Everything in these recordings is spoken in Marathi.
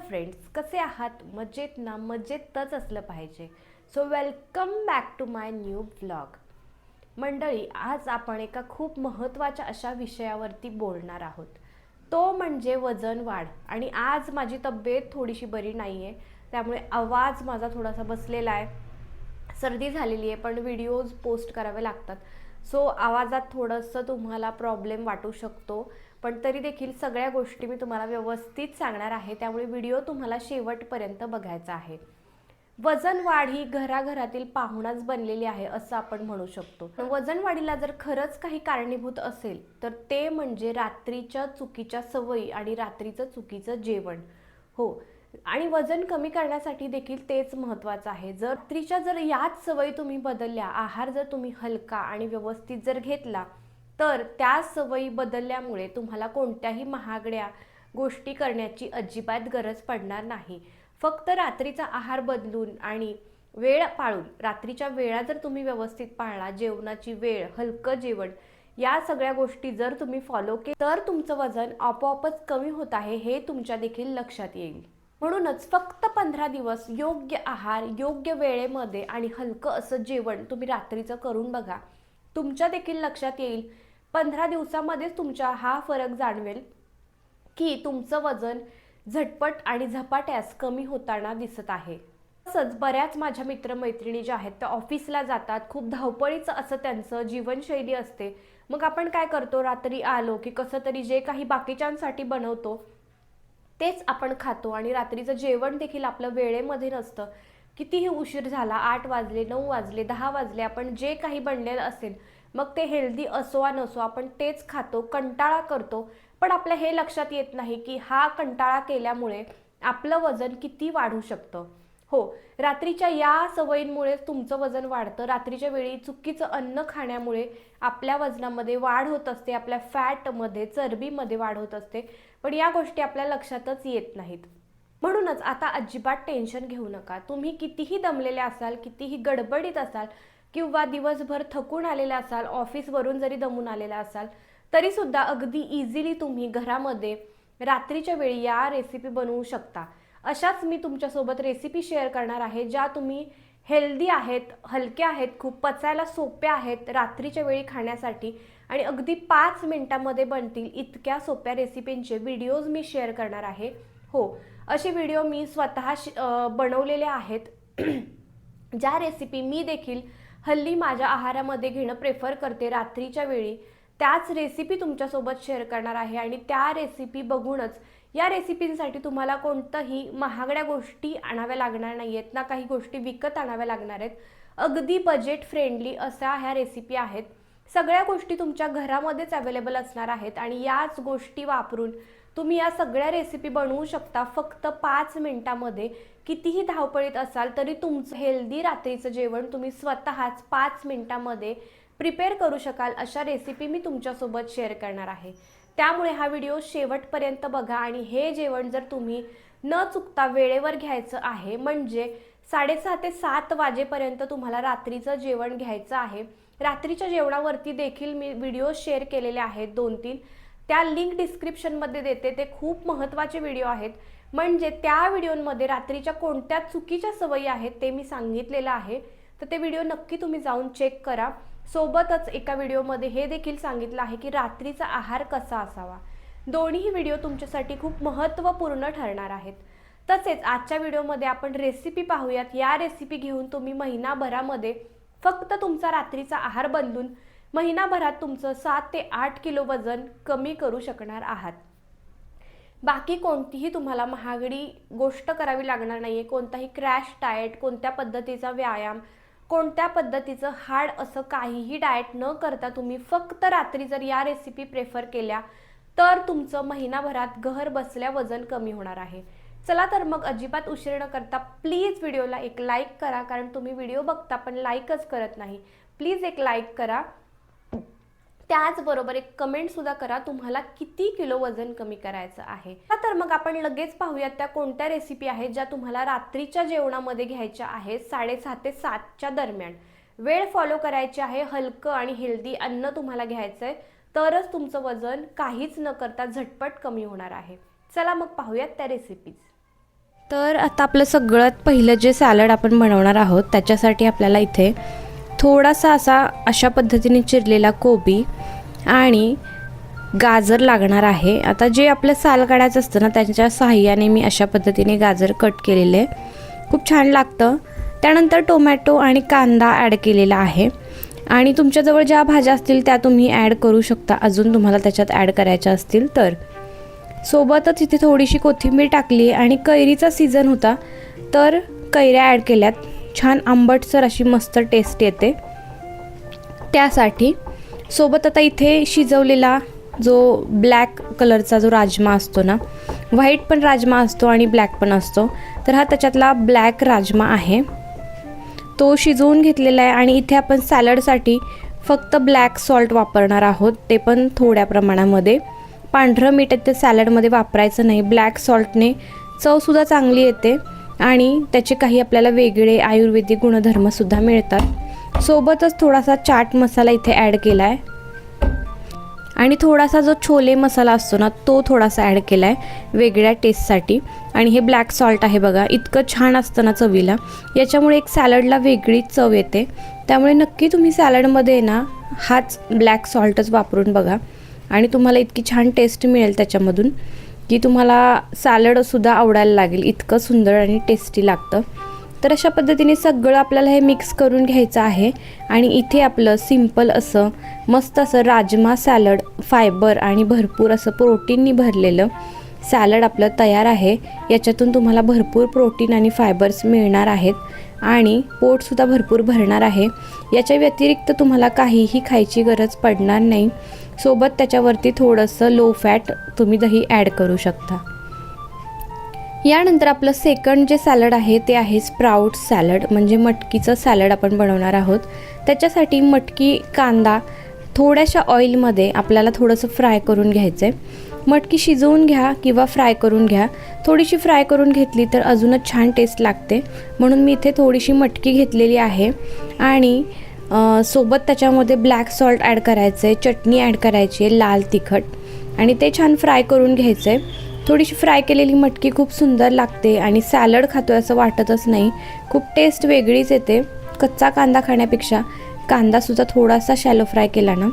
फ्रेंड्स कसे आहात? मजेत ना? मजेतच असलं पाहिजे. So welcome back to my new blog मंडळी आज आपण एका खूप महत्त्वाच्या अशा विषयावरती बोलणार आहोत. तो म्हणजे वजन वाढ. आणि आज माझी तब्येत थोडीशी बरी नाही आहे त्यामुळे आवाज माझा थोडासा बसलेला आहे. सर्दी झालेली आहे पण व्हिडिओज पोस्ट करावे लागतात. सो आवाजात थोडंसं तुम्हाला प्रॉब्लेम वाटू शकतो. पण तरी देखील सगळ्या गोष्टी मी तुम्हाला व्यवस्थित सांगणार आहे. त्यामुळे व्हिडिओ तुम्हाला शेवटपर्यंत बघायचा आहे. वजन वाढ ही घराघरातील पाहुणाच बनलेली आहे असं आपण म्हणू शकतो. पण वजन वाढीला जर खरंच काही कारणीभूत असेल तर ते म्हणजे रात्रीच्या चुकीच्या सवयी आणि रात्रीचं चुकीचं जेवण. हो. आणि वजन कमी करण्यासाठी देखील तेच महत्त्वाचं आहे. जर रात्रीच्या जर याच सवयी तुम्ही बदलल्या आहार जर तुम्ही हलका आणि व्यवस्थित जर घेतला तर त्या सवयी बदलल्यामुळे तुम्हाला कोणत्याही महागड्या गोष्टी करण्याची अजिबात गरज पडणार नाही. फक्त रात्रीचा आहार बदलून आणि वेळ पाळून रात्रीच्या वेळा जर तुम्ही व्यवस्थित पाळला जेवणाची वेळ हलकं जेवण या सगळ्या गोष्टी जर तुम्ही फॉलो केलं तर तुमचं वजन आपोआपच कमी होत आहे हे तुमच्या देखील लक्षात येईल. म्हणूनच फक्त पंधरा दिवस योग्य आहार योग्य वेळेमध्ये आणि हलकं असं जेवण तुम्ही रात्रीचं करून बघा. तुमच्या देखील लक्षात येईल पंधरा दिवसामध्येच तुमच्या हा फरक जाणवेल की तुमचं वजन झटपट आणि झपाट्यास कमी होताना दिसत आहे. तसंच बऱ्याच माझ्या मित्रमैत्रिणी ज्या आहेत त्या ऑफिसला जातात. खूप धावपळीचं असं त्यांचं जीवनशैली असते. मग आपण काय करतो? रात्री आलो की कसं तरी जे काही बाकीच्यांसाठी बनवतो तेच आपण खातो आणि रात्रीचं जेवण देखील आपलं वेळेमध्ये नसतं. कितीही उशीर झाला आठ वाजले नऊ वाजले दहा वाजले आपण जे काही बनलेलं असेल मग ते हेल्दी असो वा नसो आपण तेच खातो कंटाळा करतो. पण आपल्या हे लक्षात येत नाही की हा कंटाळा केल्यामुळे आपलं वजन किती वाढू शकतं. हो रात्रीच्या या सवयींमुळे तुमचं वजन वाढतं. रात्रीच्या वेळी चुकीचं अन्न खाण्यामुळे आपल्या वजनामध्ये वाढ होत असते आपल्या फॅटमध्ये चरबीमध्ये वाढ होत असते. पण या गोष्टी आपल्या लक्षातच येत नाहीत. म्हणूनच आता अजिबात टेन्शन घेऊ नका. तुम्ही कितीही दमलेले असाल कितीही गडबडीत असाल किंवा दिवसभर थकून आलेले असाल ऑफिसवरून जरी दमून आलेला असाल तरीसुद्धा अगदी इझिली तुम्ही घरामध्ये रात्रीच्या वेळी या रेसिपी बनवू शकता. अशाच मी तुमच्यासोबत रेसिपी शेअर करणार आहे ज्या तुम्ही हेल्दी आहेत हलक्या आहेत खूप पचायला सोप्या आहेत रात्रीच्या वेळी खाण्यासाठी आणि अगदी पाच मिनिटामध्ये बनतील इतक्या सोप्या रेसिपींचे व्हिडिओज मी शेअर करणार आहे. हो असे व्हिडिओ मी स्वतः श- बनवलेले आहेत. ज्या रेसिपी मी देखील हल्ली माझ्या आहारामध्ये घेणं प्रेफर करते रात्रीच्या वेळी त्याच रेसिपी तुमच्यासोबत शेअर करणार आहे आणि त्या रेसिपी बघूनच या रेसिपींसाठी तुम्हाला कोणतंही महागड्या गोष्टी आणाव्या लागणार नाही आहेत ना काही गोष्टी विकत आणाव्या लागणार आहेत. अगदी बजेट फ्रेंडली अशा ह्या रेसिपी आहेत. सगळ्या गोष्टी तुमच्या घरामध्येच अवेलेबल असणार आहेत आणि याच गोष्टी वापरून तुम्ही या सगळ्या रेसिपी बनवू शकता. फक्त पाच मिनिटामध्ये कितीही धावपळीत असाल तरी तुमचं हेल्दी रात्रीचं जेवण तुम्ही स्वतःच पाच मिनिटामध्ये प्रिपेअर करू शकाल अशा रेसिपी मी तुमच्यासोबत शेअर करणार आहे. त्यामुळे हा व्हिडिओ शेवटपर्यंत बघा आणि हे जेवण जर तुम्ही न चुकता वेळेवर घ्यायचं आहे म्हणजे साडेसहा ते सात वाजेपर्यंत तुम्हाला रात्रीचं जेवण घ्यायचं आहे. रात्रीच्या जेवणावरती देखील मी व्हिडिओ शेअर केलेले आहेत दोन तीन त्या लिंक डिस्क्रिप्शनमध्ये देते. ते खूप महत्त्वाचे व्हिडिओ आहेत. म्हणजे त्या व्हिडिओमध्ये रात्रीच्या कोणत्या चुकीच्या सवयी आहेत ते मी सांगितलेलं आहे. तर ते व्हिडिओ नक्की तुम्ही जाऊन चेक करा. सोबतच एका व्हिडिओमध्ये हे देखील सांगितलं आहे की रात्रीचा आहार कसा असावा. दोन्ही व्हिडिओ तुमच्यासाठी खूप महत्त्वपूर्ण ठरणार आहेत. तसेच आजच्या व्हिडिओमध्ये आपण रेसिपी पाहूयात. या रेसिपी घेऊन तुम्ही महिनाभरामध्ये फक्त तुमचा रात्रीचा आहार बदलून महिनाभरात तुमचं सात ते आठ किलो वजन कमी करू शकणार आहात. बाकी कोणतीही तुम्हाला महागडी गोष्ट करावी लागणार नाही आहे कोणताही क्रॅश डाएट कोणत्या पद्धतीचा व्यायाम कोणत्या पद्धतीचं हार्ड असं काहीही डाएट न करता तुम्ही फक्त रात्री जर या रेसिपी प्रेफर केल्या तर तुमचं महिनाभरात घर बसल्या वजन कमी होणार आहे. चला तर मग अजिबात उशीर न करता प्लीज व्हिडिओला एक लाईक करा कारण तुम्ही व्हिडिओ बघता पण लाईकच करत नाही. प्लीज एक लाईक करा. त्याचबरोबर एक कमेंट सुद्धा करा तुम्हाला किती किलो वजन कमी करायचं आहे. हा तर मग आपण लगेच पाहूयात त्या कोणत्या रेसिपी आहेत ज्या तुम्हाला रात्रीच्या जेवणामध्ये घ्यायच्या आहेत साडेसहा ते सातच्या दरम्यान. वेळ फॉलो करायची आहे हलकं आणि हेल्दी अन्न तुम्हाला घ्यायचं आहे तरच तुमचं वजन काहीच न करता झटपट कमी होणार आहे. चला मग पाहूयात त्या रेसिपीज तर आता आपलं सगळ्यात पहिलं जे सॅलड आपण बनवणार आहोत त्याच्यासाठी आपल्याला इथे थोडासा असा अशा पद्धतीने चिरलेला कोबी आणि गाजर लागणार आहे. आता जे आपलं साल काढायचं असतं ना त्याच्या साहाय्याने मी अशा पद्धतीने गाजर कट केलेले. आहे खूप छान लागतं. त्यानंतर टोमॅटो आणि कांदा ॲड केलेला आहे. आणि तुमच्याजवळ ज्या भाज्या असतील त्या तुम्ही ॲड करू शकता. अजून तुम्हाला त्याच्यात ॲड करायच्या असतील तर. सोबतच इथे थोडीशी कोथिंबीर टाकली आणि कैरीचा सीझन होता तर कैऱ्या ॲड केल्यात. छान आंबटसर अशी मस्त टेस्ट येते. त्यासाठी सोबत आता इथे शिजवलेला जो ब्लॅक कलरचा जो राजमा असतो ना व्हाईट पण राजमा असतो आणि ब्लॅक पण असतो. तर हा त्याच्यातला ब्लॅक राजमा आहे. तो शिजवून घेतलेला आहे आणि इथे आपण सॅलडसाठी फक्त ब्लॅक सॉल्ट वापरणार आहोत. ते पण थोड्या प्रमाणामध्ये. पांढरं मीठ ते सॅलडमध्ये वापरायचं नाही. ब्लॅक सॉल्टने चवसुद्धा चांगली येते. आणि त्याचे काही आपल्याला वेगळे आयुर्वेदिक गुणधर्मसुद्धा मिळतात. सोबतच थोडासा चाट मसाला इथे ॲड केला आहे आणि थोडासा जो छोले मसाला असतो ना तो थोडासा ॲड केला आहे वेगळ्या टेस्टसाठी आणि हे ब्लॅक सॉल्ट आहे बघा इतकं छान असतं ना चवीला. याच्यामुळे एक सॅलडला वेगळीच चव येते. त्यामुळे नक्की तुम्ही सॅलडमध्ये ना हाच ब्लॅक सॉल्टच वापरून बघा. आणि तुम्हाला इतकी छान टेस्ट मिळेल त्याच्यामधून. की तुम्हाला सॅलडसुद्धा आवडायला लागेल. इतकं सुंदर आणि टेस्टी लागतं. तर अशा पद्धतीने सगळं आपल्याला हे मिक्स करून घ्यायचं आहे. आणि इथे आपलं सिंपल असं मस्त असं राजमा सॅलड फायबर आणि भरपूर असं प्रोटीननी भरलेलं सॅलड आपलं तयार आहे. याच्यातून तुम्हाला भरपूर प्रोटीन आणि फायबर्स मिळणार आहेत. आणि पोटसुद्धा भरपूर भरणार आहे. याच्या व्यतिरिक्त तुम्हाला काहीही खायची गरज पडणार नाही. सोबत त्याच्यावरती थोडंसं लो फॅट तुम्ही दही ॲड करू शकता. यानंतर आपलं सेकंड जे सॅलड आहे ते आहे स्प्राऊट सॅलड म्हणजे मटकीचं सॅलड आपण बनवणार आहोत. त्याच्यासाठी मटकी कांदा थोड्याशा ऑइलमध्ये आपल्याला थोडंसं फ्राय करून घ्यायचं आहे मटकी शिजवून घ्या किंवा फ्राय करून घ्या. थोडीशी फ्राय करून घेतली तर अजूनच छान टेस्ट लागते. म्हणून मी इथे थोडीशी मटकी घेतलेली आहे. आणि सोबत त्याच्यामध्ये ब्लॅक सॉल्ट ॲड करायचं आहे चटणी ॲड करायची आहे लाल तिखट. आणि ते छान फ्राय करून घ्यायचं आहे थोडीशी फ्राय केलेली मटकी खूप सुंदर लागते आणि सॅलड खातो असं वाटतच नाही. खूप टेस्ट वेगळीच येते कच्चा कांदा खाण्यापेक्षा. कांदासुद्धा थोडासा शॅलो फ्राय केला ना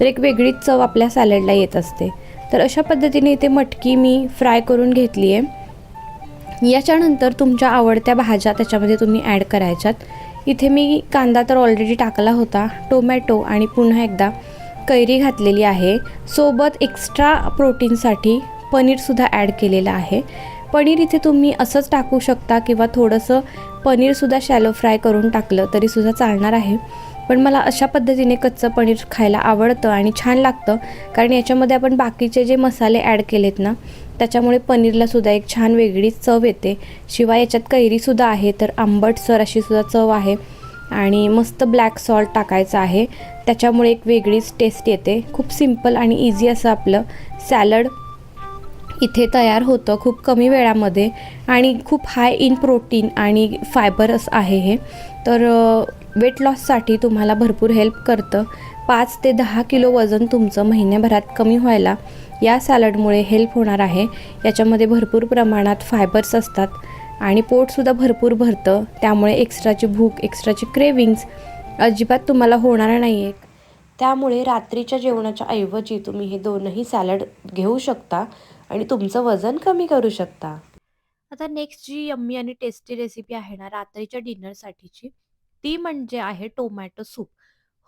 तर एक वेगळीच चव आपल्या सॅलडला येत असते. तर अशा पद्धतीने इथे मटकी मी फ्राय करून घेतली आहे. याच्यानंतर तुमच्या आवडत्या भाज्या त्याच्यामध्ये तुम्ही ॲड करायच्यात. इथे मी कांदा तर ऑलरेडी टाकला होता टोमॅटो आणि पुन्हा एकदा कैरी घातलेली आहे. सोबत एक्स्ट्रा प्रोटीनसाठी पनीरसुद्धा ॲड केलेलं आहे. पनीर इथे तुम्ही असंच टाकू शकता किंवा थोडंसं पनीरसुद्धा शॅलो फ्राय करून टाकलं तरीसुद्धा चालणार आहे. पण मला अशा पद्धतीने कच्चं पनीर खायला आवडतं आणि छान लागतं. कारण याच्यामध्ये आपण बाकीचे जे मसाले ॲड केलेत ना त्याच्यामुळे पनीरलासुद्धा एक छान वेगळीच चव येते. शिवाय याच्यात कैरीसुद्धा आहे तर आंबटसर अशीसुद्धा चव आहे. आणि मस्त ब्लॅक सॉल्ट टाकायचं आहे. त्याच्यामुळे एक वेगळीच टेस्ट येते. खूप सिंपल आणि इझी असं आपलं सॅलड इथे तयार होतं खूप कमी वेळामध्ये. आणि खूप हाय इन प्रोटीन आणि फायबरस आहे हे. तर वेट लॉससाठी तुम्हाला भरपूर हेल्प करतं. पाच ते दहा किलो वजन तुमचं महिन्याभरात कमी व्हायला या सॅलडमुळे हेल्प होणार आहे. याच्यामध्ये भरपूर प्रमाणात फायबर्स असतात आणि पोटसुद्धा भरपूर भरतं. त्यामुळे एक्स्ट्राची भूक एक्स्ट्राची क्रेविंग्स अजिबात तुम्हाला होणार नाही आहे त्यामुळे रात्रीच्या जेवणाच्या ऐवजी तुम्ही हे दोनही सॅलड घेऊ शकता आणि तुमचं वजन कमी करू शकता. आता नेक्स्ट जी यम्मी आणि टेस्टी रेसिपी आहे ना रात्रीच्या डिनरसाठीची ती म्हणजे आहे टोमॅटो सूप.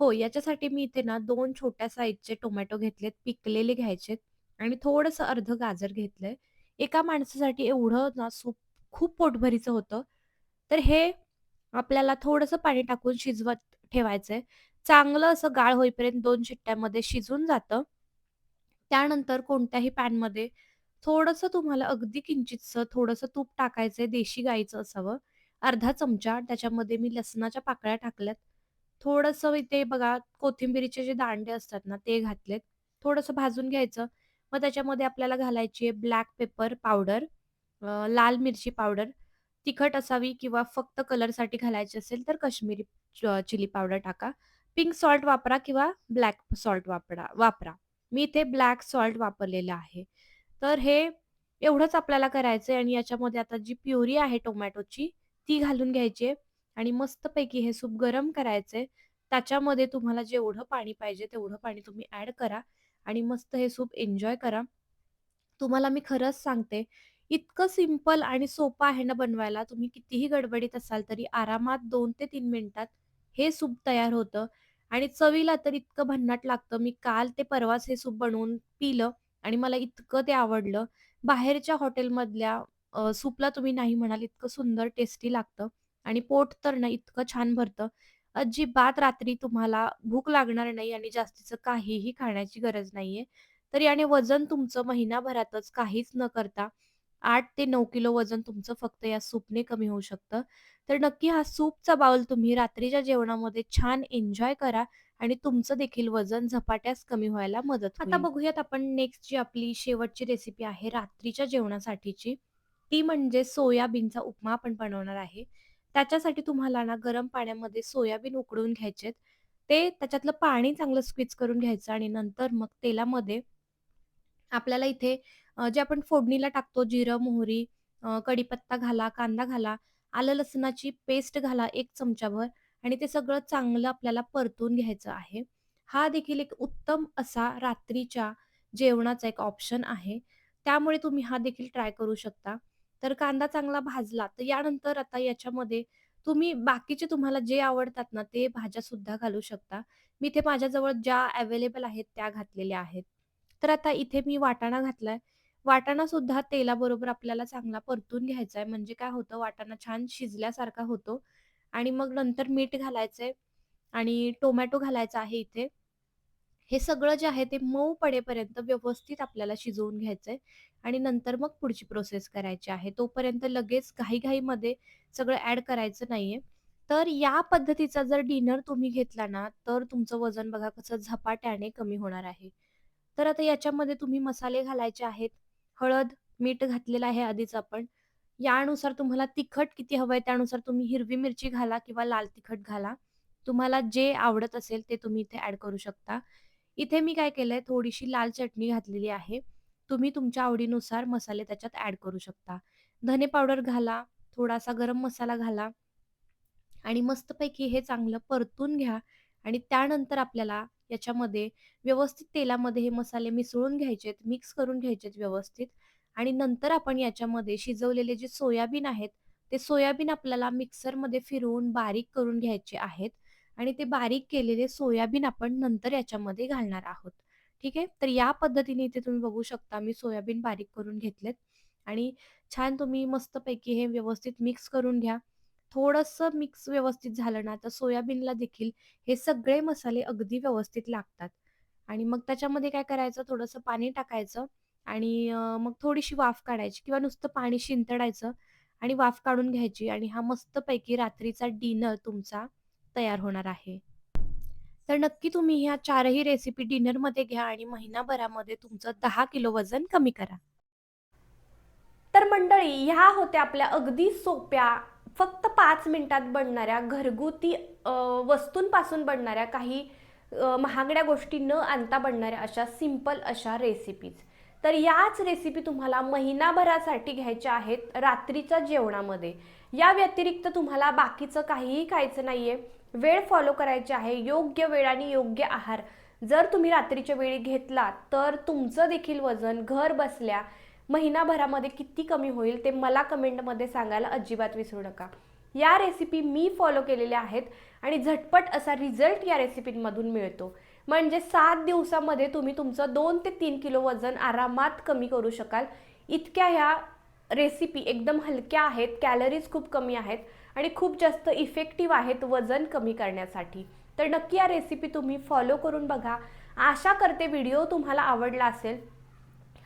हो याच्यासाठी मी इथे ना दोन छोट्या साईजचे टोमॅटो घेतलेत पिकलेले घ्यायचेत आणि थोडंसं अर्ध गाजर घेतलंय. एका माणसासाठी एवढं ना सूप खूप पोटभरीचं होतं. तर हे आपल्याला थोडंसं पाणी टाकून शिजवत ठेवायचंय. चांगलं असं गाळ होईपर्यंत दोन शिट्ट्यामध्ये शिजून जातं. त्यानंतर कोणत्याही पॅनमध्ये थोडंसं तुम्हाला अगदी किंचितसं थोडंसं तूप टाकायचंय देशी गाईचं असावं. अर्धा चमचा त्याच्यामध्ये मी लसणाच्या पाकळ्या टाकल्यात. थोडंसं इथे बघा कोथिंबिरीचे जे दांडे असतात ना ते घातलेत. थोडंसं भाजून घ्यायचं. मग त्याच्यामध्ये आपल्याला घालायची आहे ब्लॅक पेपर पावडर लाल मिरची पावडर तिखट असावी किंवा फक्त कलरसाठी घालायची असेल तर कश्मीरी चिली पावडर टाका. पिंक सॉल्ट वापरा किंवा ब्लॅक सॉल्ट वापरा वापरा. मी इथे ब्लॅक सॉल्ट वापरलेलं आहे. तर हे एवढंच आपल्याला करायचं आहे आणि याच्यामध्ये आता जी प्युरी आहे टोमॅटोची ती घालून घ्यायची आणि मस्तपैकी हे सूप गरम करायचे त्याच्यामध्ये तुम्हाला जेवढं पाणी पाहिजे तेवढं पाणी तुम्ही ॲड करा आणि मस्त हे सूप एन्जॉय करा. तुम्हाला मी खरंच सांगते, इतकं सिंपल आणि सोपं आहे ना बनवायला. तुम्ही कितीही गडबडीत असाल तरी आरामात दोन ते तीन मिनिटात हे सूप तयार होतं आणि चवीला तर इतकं भन्नाट लागतं. मी काल ते परवाच हे सूप बनवून पिलं आणि मला इतकं ते आवडलं. बाहेरच्या हॉटेलमधल्या अ, सूपला तुम्ही नाही म्हणाल इतकं सुंदर टेस्टी लागतं आणि पोट तर ना इतकं छान भरतं. अजिबात रात्री तुम्हाला भूक लागणार नाही आणि जास्तीचं काहीही खाण्याची गरज नाहीये. तर याने वजन तुमचं महिनाभरातच काहीच न करता 8 ते 9 किलो वजन तुमचं फक्त या सूपने कमी होऊ शकतं. तर नक्की हा सूपचा बाउल तुम्ही रात्रीच्या जेवणामध्ये छान एन्जॉय करा आणि तुमचं देखील वजन झपाट्याच कमी व्हायला मदत होईल. आता बघूयात आपण नेक्स्ट जी आपली शेवटची रेसिपी आहे रात्रीच्या जेवणासाठीची. ती म्हणजे सोयाबीनचा उपमा आपण बनवणार आहे. त्याच्यासाठी तुम्हाला ना गरम पाण्यामध्ये सोयाबीन उकडून घ्यायचेत. ते त्याच्यातलं पाणी चांगलं स्क्वीज करून घ्यायचं आणि नंतर मग तेलामध्ये आपल्याला इथे अ, जे आपण फोडणीला टाकतो जिरं, मोहरी, अ, कढीपत्ता घाला, कांदा घाला, आलं लसणाची पेस्ट घाला 1 चमचाभर आणि ते सगळं चांगलं आपल्याला परतून घ्यायचं आहे. हा देखील एक उत्तम असा रात्रीच्या जेवणाचा एक ऑप्शन आहे. त्यामुळे तुम्ही हा देखील ट्राय करू शकता. तर कांदा चांगला भाजला, तर यानंतर आता याच्यामध्ये तुम्ही बाकीचे तुम्हाला जे आवडतात ना, ते भाज्या सुद्धा घालू शकता. मी इथे माझ्याजवळ ज्या अवेलेबल आहेत त्या घातलेल्या आहेत. तर आता इथे मी वाटाणा घातलाय. वाटाणा सुद्धा तेलाबरोबर आपल्याला चांगला परतून घ्यायचा आहे. म्हणजे काय होतं वाटाणा छान शिजल्यासारखा होतो आणि मग नंतर मीठ घालायचंय आणि टोमॅटो घालायचा आहे इथे. हे सगळं जे आहे ते मऊ पडेपर्यंत व्यवस्थित आपल्याला शिजवून घ्यायचंय आणि नंतर मग पुढची प्रोसेस करायची आहे. तोपर्यंत लगेच घाई-घाईमध्ये सगळं ऍड करायचं नाहीये. तर या पद्धतीचा जर डिनर तुम्ही घेतला ना, तर तुमचं वजन बघा कसं झपाट्याने कमी होणार आहे. तर आता याच्यामध्ये तुम्ही मसाले घालायचे आहेत. हळद, मीठ घातलेलं आहे आधीच आपण. यानुसार तुम्हाला तिखट किती हवंय त्यानुसार तुम्ही हिरवी मिरची घाला किंवा लाल तिखट घाला. तुम्हाला जे आवडत असेल ते तुम्ही इथे ऍड करू शकता. इथे मी काय केलंय थोडीशी लाल चटणी घातलेली आहे. तुम्ही तुमच्या आवडीनुसार मसाले त्याच्यात ॲड करू शकता. धने पावडर घाला, थोडासा गरम मसाला घाला आणि मस्तपैकी हे चांगलं परतून घ्या आणि त्यानंतर आपल्याला याच्यामध्ये व्यवस्थित तेलामध्ये हे मसाले मिसळून घ्यायचेत, मिक्स करून घ्यायचेत व्यवस्थित आणि नंतर आपण याच्यामध्ये शिजवलेले जे सोयाबीन आहेत, ते सोयाबीन आपल्याला मिक्सरमध्ये फिरवून बारीक करून घ्यायचे आहेत आणि ते बारीक केलेले सोयाबीन आपण नंतर याच्यामध्ये घालणार आहोत. ठीक आहे. तर या पद्धतीने इथे तुम्ही बघू शकता मी सोयाबीन बारीक करून घेतलेत आणि छान तुम्ही मस्तपैकी हे व्यवस्थित मिक्स करून घ्या. थोडंसं मिक्स व्यवस्थित झालं ना, तर सोयाबीनला देखील हे सगळे मसाले अगदी व्यवस्थित लागतात आणि मग त्याच्यामध्ये काय करायचं थोडंसं पाणी टाकायचं आणि मग थोडीशी वाफ काढायची किंवा नुसतं पाणी शिंतडायचं आणि वाफ काढून घ्यायची आणि हा मस्तपैकी रात्रीचा डिनर तुमचा तयार होणार आहे. तर नक्की तुम्ही ह्या चारही रेसिपी डिनरमध्ये घ्या आणि महिनाभरामध्ये तुमचं दहा किलो वजन कमी करा. तर मंडळी ह्या होत्या आपल्या अगदी सोप्या फक्त पाच मिनिटात बनणाऱ्या घरगुती वस्तूंपासून बनणाऱ्या काही महागड्या गोष्टी न आणता बनणाऱ्या अशा सिंपल अशा रेसिपीज. तर याच रेसिपी तुम्हाला महिनाभरासाठी घ्यायच्या आहेत रात्रीच्या जेवणामध्ये. या व्यतिरिक्त तुम्हाला बाकीचं काहीही खायचं नाही आहे वेळ फॉलो करायची आहे. योग्य वेळ आणि योग्य आहार जर तुम्ही रात्रीच्या वेळी घेतला, तर तुमचं देखील वजन घर बसल्या महिनाभरामध्ये किती कमी होईल ते मला कमेंटमध्ये सांगायला अजिबात विसरू नका. या रेसिपी मी फॉलो केलेल्या आहेत आणि झटपट असा रिझल्ट या रेसिपींमधून मिळतो. म्हणजे सात दिवसामध्ये तुम्ही तुमचं दोन ते तीन किलो वजन आरामात कमी करू शकाल. इतक्या ह्या रेसिपी एकदम हलक्या आहेत, कॅलरीज खूप कमी आहेत आणि खूप जास्त इफेक्टिव्ह आहेत वजन कमी करण्यासाठी. तर नक्की या रेसिपी तुम्ही फॉलो करून बघा. आशा करते व्हिडिओ तुम्हाला आवडला असेल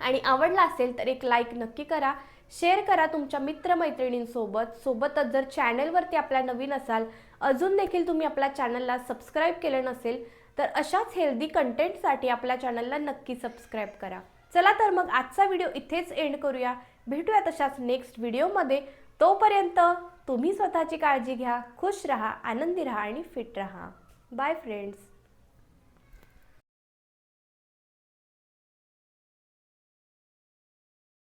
आणि आवडला असेल तर एक लाईक नक्की करा. शेअर करा तुमच्या मित्रमैत्रिणींसोबत सोबतच जर चॅनलवरती आपल्या नवीन असाल, अजून देखील तुम्ही आपल्या चॅनलला सबस्क्राईब केलं नसेल, तर अशाच हेल्दी कंटेंटसाठी आपल्या चॅनलला नक्की सबस्क्राईब करा. चला तर मग आजचा व्हिडिओ इथेच एंड करूया. भेटूया तशाच नेक्स्ट व्हिडिओमध्ये. तोपर्यंत तुम्ही स्वतःची काळजी घ्या, खुश रहा आनंदी राहा आणि फिट रहा बाय फ्रेंड्स.